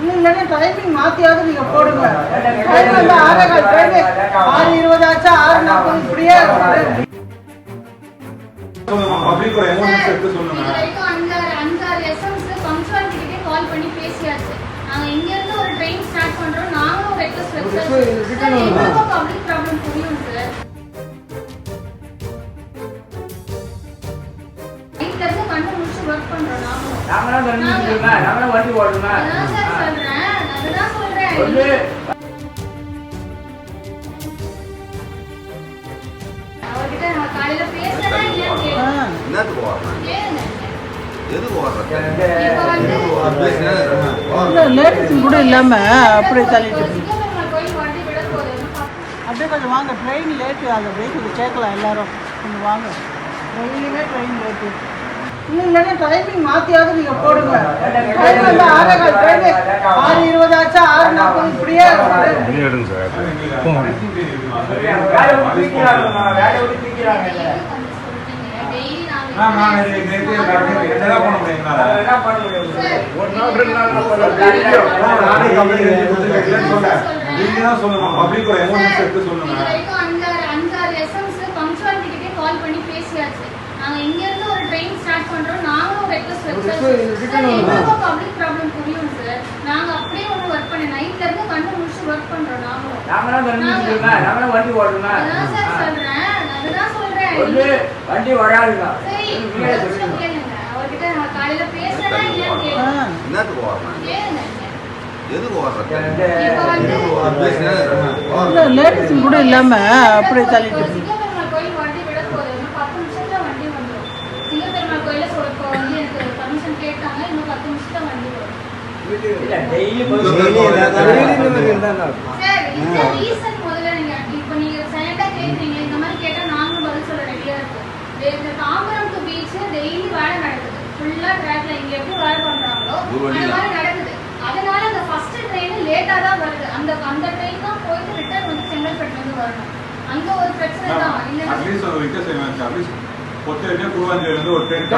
இல்லைன்னா டைமிங் மாத்தியாவது நீங்க போடுங்க. டைம் வந்து ஆறே கால் டைம் ஆறு இருபது ஆச்சா ஆறு நாற்பது இப்படியே. பப்ளிக்கோட எமோஷன்ஸ் எடுத்து சொல்லுங்க. அஞ்சாறு அஞ்சாறு கால் பண்ணி பேசியாச்சு. நாங்க இங்க இருந்து ஒரு ட்ரெயின் ஸ்டார்ட் பண்றோம். நாங்களும் ஒரு ரெக்வஸ்ட் எங்களுக்கும் பப்ளிக் ப்ராப்ளம் புரியும் முடிச்சு ஒர்க் பண்றோம் வண்டி அதான் சார் சொல்றேன். அதுதான் சொல்றேன். அவர்கிட்ட நான் காலையில இல்லையான்னு. என்னத்துக்கு ஓடுறேன் கேளுங்க. கூட இல்லாம அப்படியே தள்ளிட்டு அப்படியே கொஞ்சம் வாங்க. Train late. அதை அப்படியே கொஞ்சம் சேர்க்கலாம் எல்லாரும். கொஞ்சம் வாங்க. டெய்லியுமே ட்ரெயின் லேட்டு. இல்லைன்னா டைமிங் மாத்தியாவது நீங்க போடுங்க. டைம் வந்து ஆறே கால் டைம் ஆறு இருபது ஆச்சா ஆறு நாற்பது இப்படியே. எடுங்க சார். சொல்லணும் பப்ளிக்கோட எமோஷன்ஸ் எடுத்து சொல்லுங்க வரைக்கும் அஞ்சாறு அஞ்சாறு எஸ்எம்ஸ் பங்க்சுவாலிட்டி கிட்டே கால் பண்ணி பேசியாச்சு நாங்க இங்க இருந்து ஒரு ட்ரெயின் ஸ்டார்ட் பண்றோம். நாங்களும் ஒரு ரெக்வஸ்ட் வச்சாச்சு சார் எங்களுக்கும் பப்ளிக் ப்ராப்ளம் புரியும் சார் நாங்க அப்படியே ஒன்று ஒர்க் பண்ண நைட்ல இருந்து கண்ணு முடிச்சு ஒர்க் பண்றோம் நாங்களும். நாங்களாம் வண்டி ஓடுங்க அதான் சார் சொல்றேன். அதுதான் சொல்றேன். சொல்லு. வண்டி சரி நீங்களே கேளுங்க அவர்கிட்ட நான் காலையில பேசுறேன்னா. கேளுங்க. என்னத்துக்கு கேளுங்க. கூட இல்லாம அப்படியே தள்ளிட்டு இருக்கு. சிங்கப்பெருமாள் கோயில் வண்டி விட போகுது இன்னும் பத்து நிமிஷத்துல வண்டி வந்துடும் சொ- இப்போ வந்து எனக்கு பர்மிஷன் கேட்டாங்க இன்னும் பத்து நிமிஷத்துல வண்டி வரும் இல்ல டெய்லி சார் இந்த ரீசன் முதல்ல நீங்க இப்போ நீங்க சைலண்டா கேக்குறீங்க இந்த மாதிரி கேட்டா நாங்களும் பதில் சொல்ல ரெடியா இருக்கோம் இந்த தாம்பரம் டு பீச் டெய்லி வேலை நடக்குது. ஃபுல்லா ட்ராக்ல இங்க எப்படி வேலை பண்றாங்களோ அந்த. மாதிரி நடக்குது. அதனால அந்த ஃபர்ஸ்ட் ட்ரெயின் லேட்டா தான் வருது. அந்த அந்த ட்ரெயின் தான் போயிட்டு ரிட்டர்ன் வந்து செங்கல்பட்டுல இருந்து வரணும். அங்க ஒரு பிரச்சனை தான். அட்லீஸ்ட் ஒரு செய்வேன் அட்லீஸ்ட் பொத்தே கூவாஞ்சேரி இருந்து ஒரு ட்ரெயின்